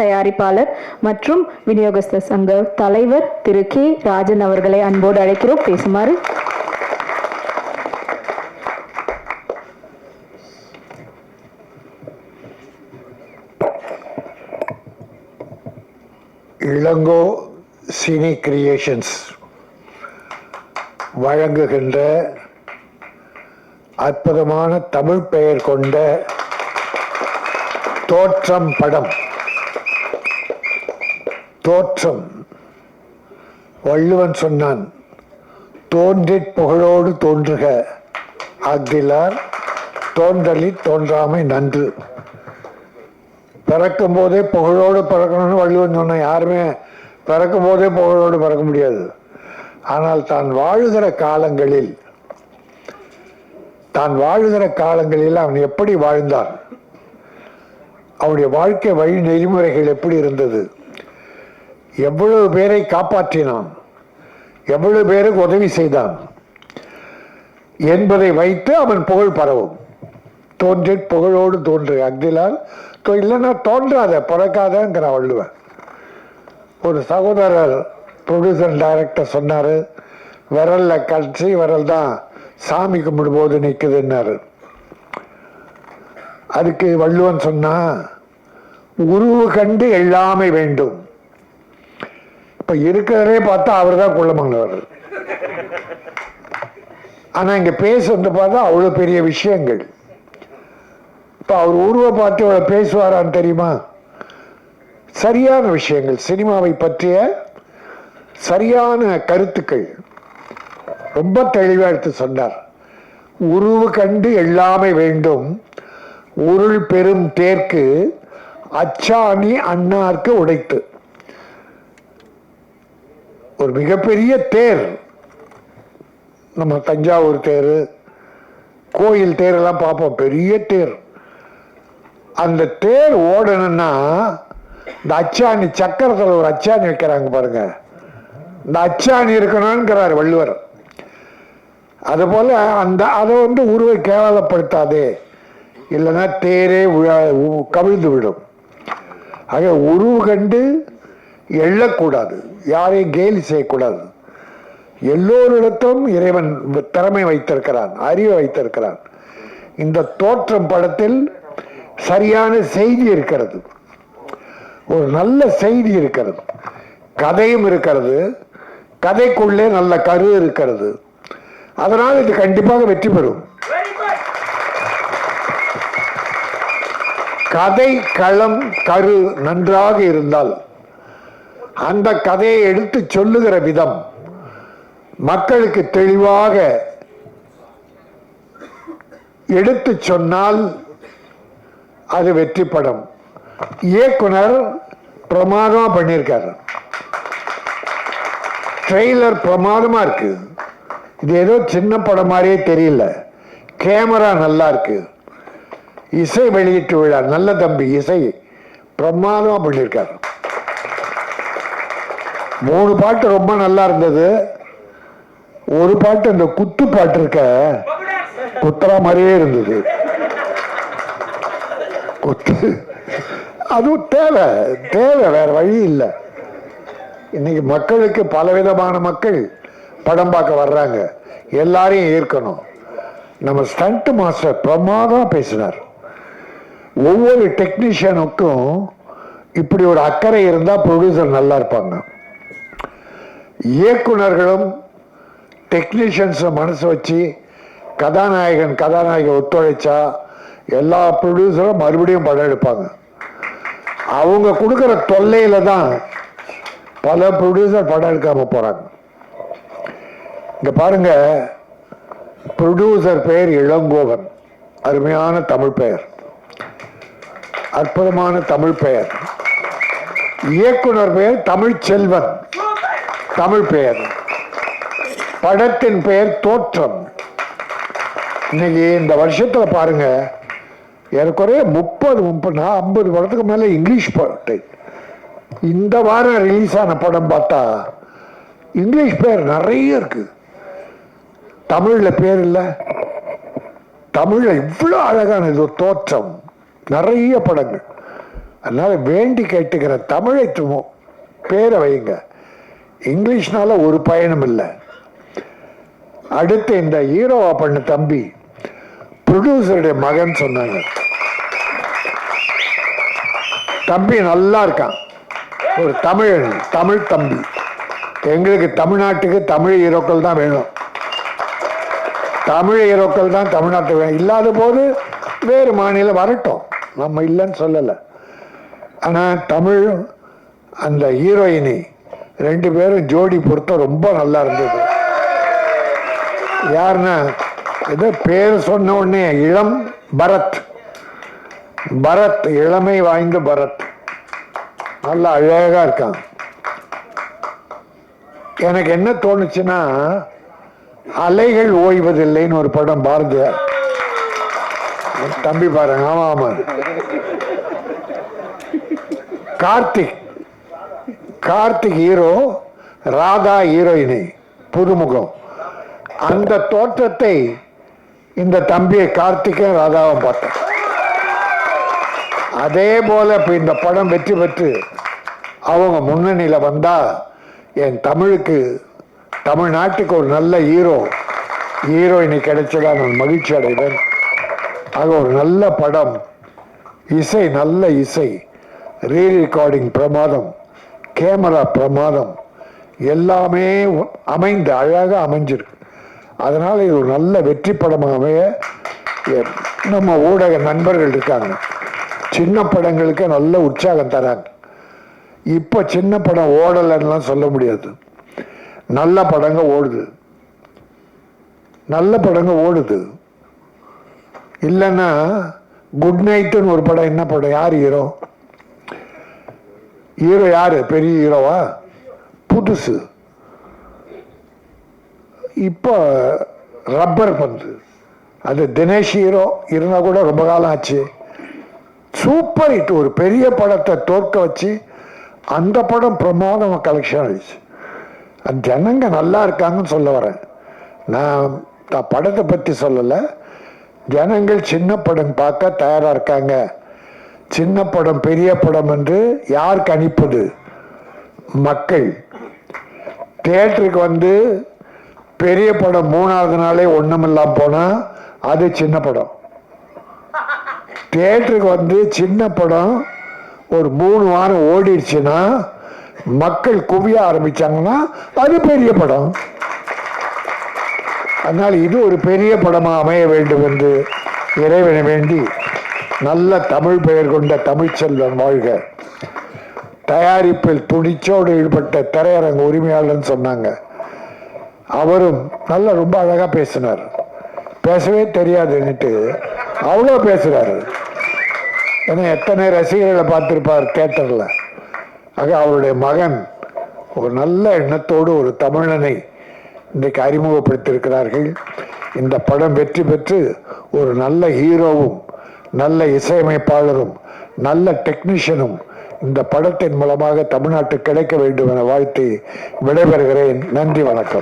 தயாரிப்பாளர் மற்றும் விநியோகஸ்தர் சங்க தலைவர் திரு கே. ராஜன் அவர்களை அன்போடு அழைக்கிறோம். பேசுமாறு. இளங்கோ சினி கிரியேஷன்ஸ் வழங்குகின்ற அற்புதமான தமிழ் பெயர் கொண்ட தோற்றம் படம். தோற்றம். வள்ளுவன் சொன்னான் தோன்றிற் புகழோடு தோன்றுக. அஃதிலார் தோன்றலில் தோன்றாமை நன்று. பிறக்கும் போதே புகழோடு பிறக்கணும்னு வள்ளுவன் சொன்ன யாருமே பிறக்கும் போதே புகழோடு பிறக்க முடியாது. ஆனால் தான் வாழுகிற காலங்களில் தான் வாழுகிற காலங்களில் அவன் எப்படி வாழ்ந்தான்? அவனுடைய வாழ்க்கை வழி நெறிமுறைகள் எப்படி இருந்தது? எவ்வளவு பேரை காப்பாற்றினான்? எவ்வளவு பேருக்கு உதவி செய்தான்? என்பதை வைத்து அவன் புகழ் பரவும். தோன்றி புகழோடு தோன்று அக்திலால் தோ- இல்லைன்னா தோன்றாத பிறக்காதங்கிற வள்ளுவன் ஒரு சகோதரர் ப்ரொடியூசர் டைரக்டர் சொன்னார் விரல்ல கடைசி விரல் தான் சாமி கும்பிடும்போது நிற்குதுன்னாரு அதுக்கு வள்ளுவன் சொன்னா உருவு கண்டு எல்லாமே வேண்டும். இப்ப இருக்கிறதே பார்த்தா அவர் தான் குள்ளமங்கலவர் ஆனா இங்க பேசுறது பார்த்தா அவ்வளவு பெரிய விஷயங்கள். இப்ப அவர் உருவ பார்த்து இவ்வளவு பேசுவாரான்னு தெரியுமா? சரியான விஷயங்கள். சினிமாவை பற்றிய சரியான கருத்துக்கள். ரொம்ப தெளிவா எடுத்து சொன்னார். உருவு கண்டு எல்லாமே வேண்டும். உருள் பெரும் தேர்க்கு அச்சாணி அண்ணார்க்கு உடைத்து. ஒரு மிகப்பெரிய தேர். நம்ம தஞ்சாவூர் தேர் கோயில் தேரெல்லாம் பார்ப்போம். பெரிய தேர். அந்த தேர் ஓடணும்னா இந்த அச்சாணி சக்கரத்தில் ஒரு அச்சாணி வைக்கிறாங்க பாருங்க. இந்த அச்சாணி இருக்கணும்ங்கிறார் வள்ளுவர். அதுபோல் அந்த அதை வந்து உருவை கேவலப்படுத்தாதே. இல்லைன்னா தேரே உழ- உ- கவிழ்ந்து விடும். ஆக உருவு கண்டு எள்ளக்கூடாது. யாரையும் கேலி செய்யக்கூடாது. எல்லோரிடத்தும் இறைவன் திறமை வைத்திருக்கிறான் அறிவு வைத்திருக்கிறான். இந்த தோற்றம் படத்தில் சரியான செய்தி இருக்கிறது. ஒரு நல்ல செய்தி இருக்கிறது. கதையும் இருக்கிறது. கதைக்குள்ளே நல்ல கரு இருக்கிறது. அதனால் இது கண்டிப்பாக வெற்றி பெறும். கதை களம் கரு நன்றாக இருந்தால் அந்த கதையை எடுத்து சொல்லுகிற விதம் மக்களுக்கு தெளிவாக எடுத்து சொன்னால் அது வெற்றி படம். இயக்குனர் பிரமாதமா பண்ணியிருக்காரு. ட்ரெய்லர் பிரமாதமா இருக்கு. இது ஏதோ சின்ன படம் மாதிரியே தெரியல. கேமரா நல்லா இருக்கு. இசை வெளியீட்டு விழா நல்ல தம்பி இசை பிரமாதமா பண்ணியிருக்காரு. மூணு பாட்டு ரொம்ப நல்லா இருந்தது. ஒரு பாட்டு இந்த குத்து பாட்டு இருக்க குத்துறா மாதிரியே இருந்தது. குத்து. அதுவும் தேவை தேவை வேற வழி இல்லை. இன்னைக்கு மக்களுக்கு பலவிதமான மக்கள் படம் பார்க்க வர்றாங்க. எல்லாரையும் ஈர்க்கணும். நம்ம ஸ்டண்ட் மாஸ்டர் பிரமாதம் பேசினார். ஒவ்வொரு டெக்னீஷியனுக்கும் இப்படி ஒரு அக்கறை இருந்தால் ப்ரொடியூசர் நல்லா இருப்பாங்க. இயக்குனர்களும் டெக்னீஷியன்ஸை மனசு வச்சு கதாநாயகன் கதாநாயகி ஒத்துழைச்சா எல்லா ப்ரொடியூசரும் மறுபடியும் படம் எடுப்பாங்க. அவங்க கொடுக்குற தொல்லையில தான் பல ப்ரொடியூசர் படம் எடுக்காம போறாங்க. இங்க பாருங்க ப்ரொடியூசர் பெயர் இளங்கோவன். அருமையான தமிழ் பெயர். அற்புதமான தமிழ் பெயர். இயக்குனர் பெயர் தமிழ் செல்வன் தமிழ் பெயர். படத்தின் பெயர் தோற்றம். இன்னைக்கு இந்த வருஷத்துல பாருங்க ஏறக்குறைய முப்பது முப்பது ஐம்பது படத்துக்கு மேல இங்கிலீஷ் பாட்டு இந்த வாரம் ரிலீஸ் ஆன படம் பார்த்தா இங்கிலீஷ் பேர் நிறைய இருக்கு. தமிழ்ல பேர் இல்லை. தமிழில் இவ்வளோ அழகான இது ஒரு தோற்றம். நிறைய படங்கள். அதனால வேண்டி கேட்டுக்கிற தமிழை பேரை வைங்க இங்கிலீஷ்னால ஒரு பயனும் இல்லை. அடுத்து இந்த ஹீரோவா பண்ண தம்பி ப்ரொடியூசருடைய மகன் சொன்னாங்க. தம்பி நல்லா இருக்கான். ஒரு தமிழ் தமிழ் தம்பி. எங்களுக்கு தமிழ்நாட்டுக்கு தமிழ் ஹீரோக்கள் தான் வேணும். தமிழ் ஹீரோக்கள் தான் தமிழ்நாட்டுக்கு வேணும். இல்லாத போது வேறு மாநிலம் வரட்டும். நம்ம இல்லைன்னு சொல்லலை. ஆனால் தமிழ் அந்த ஹீரோயினி ரெண்டு பேரும் ஜோடி பொருத்தம் ரொம்ப நல்லா இருந்தது. யாருன்னா இது பேர் சொன்ன உடனே இளம் பரத். பரத் இளமை வாய்ந்த பரத். நல்லா அழகா இருக்கான். எனக்கு என்ன தோணுச்சுன்னா அலைகள் ஓய்வதில்லைன்னு ஒரு படம் பாரதியார் தம்பி பாருங்க ஆமா ஆமா. கார்த்திக். கார்த்திக் ஹீரோ ராதா ஹீரோயினி புதுமுகம். அந்த தோற்றத்தை இந்த தம்பியை கார்த்திக்கும் ராதாவும் பார்த்தேன் அதே போல இப்ப இந்த படம் வெற்றி பெற்று அவங்க முன்னணியில வந்தா என் தமிழுக்கு தமிழ்நாட்டுக்கு ஒரு நல்ல ஹீரோ ஹீரோயினி கிடைச்சதா நான் மகிழ்ச்சி அடைவேன். ஆக ஒரு நல்ல படம் இசை நல்ல இசை ரீ ரெக்கார்டிங் பிரமாதம். கேமரா பிரமாதம். எல்லாமே அமைந்து அழகாக அமைஞ்சிருக்கு. அதனால் இது ஒரு நல்ல வெற்றி படமாக அமைய நம்ம ஊடக நண்பர்கள் இருக்காங்க. சின்ன படங்களுக்கு நல்ல உற்சாகம் தராங்க. இப்போ சின்ன படம் ஓடலைன்னுலாம் சொல்ல முடியாது. நல்ல படங்க ஓடுது. நல்ல படங்க ஓடுது. இல்லைன்னா குட் நைட்டுன்னு ஒரு படம் என்ன படம்? யார் ஹீரோ? ஹீரோ யாரு? பெரிய ஹீரோவா? புதுசு. இப்போ ரப்பர் பந்து. அது தினேஷ் ஹீரோ. இருந்தால் கூட ரொம்ப காலம் ஆச்சு. Super hit. ஒரு பெரிய படத்தை தோற்க வச்சு அந்த படம் பிரமாதமாக கலெக்ஷன் ஆயிடுச்சு. அந்த ஜனங்க நல்லா இருக்காங்கன்னு சொல்ல வரேன். நான் படத்தை பற்றி சொல்லலை. ஜனங்கள் சின்ன படம் பார்க்க தயாராக இருக்காங்க. சின்ன படம் பெரிய படம் என்று யார் கணிப்பது மக்கள். தேட்டருக்கு வந்து பெரிய படம் மூணாவது நாளே ஒன்றுமில்லாம் போனால் அது சின்ன படம். தேட்டருக்கு வந்து சின்ன படம் ஒரு மூணு வாரம் ஓடிடுச்சுன்னா மக்கள் குவிய ஆரம்பிச்சாங்கன்னா அது பெரிய படம். அதனால் இது ஒரு பெரிய படமாக அமைய வேண்டும் என்று இறைவனை வேண்டி நல்ல தமிழ் பெயர் கொண்ட தமிழ்ச்செல்வன் வாழ்க. தயாரிப்பில் துணிச்சோடு ஈடுபட்ட திரையரங்க உரிமையாளர்னு சொன்னாங்க. அவரும் நல்ல ரொம்ப அழகா பேசினார். பேசவே தெரியாதுன்னுட்டு அவ்வளோ பேசுகிறார் ஏன்னா எத்தனை ரசிகர்களை பார்த்திருப்பார் தேட்டரில் ஆக அவருடைய மகன் ஒரு நல்ல எண்ணத்தோடு ஒரு தமிழனை இன்றைக்கு அறிமுகப்படுத்தியிருக்கிறார்கள். இந்த படம் வெற்றி பெற்று ஒரு நல்ல ஹீரோவும் நல்ல இசையமைப்பாளரும் நல்ல டெக்னீஷியனும் இந்த படத்தின் மூலமாக தமிழ்நாட்டுக்கு கிடைக்க வேண்டும் என வாழ்த்தி விடைபெறுகிறேன். நன்றி வணக்கம்.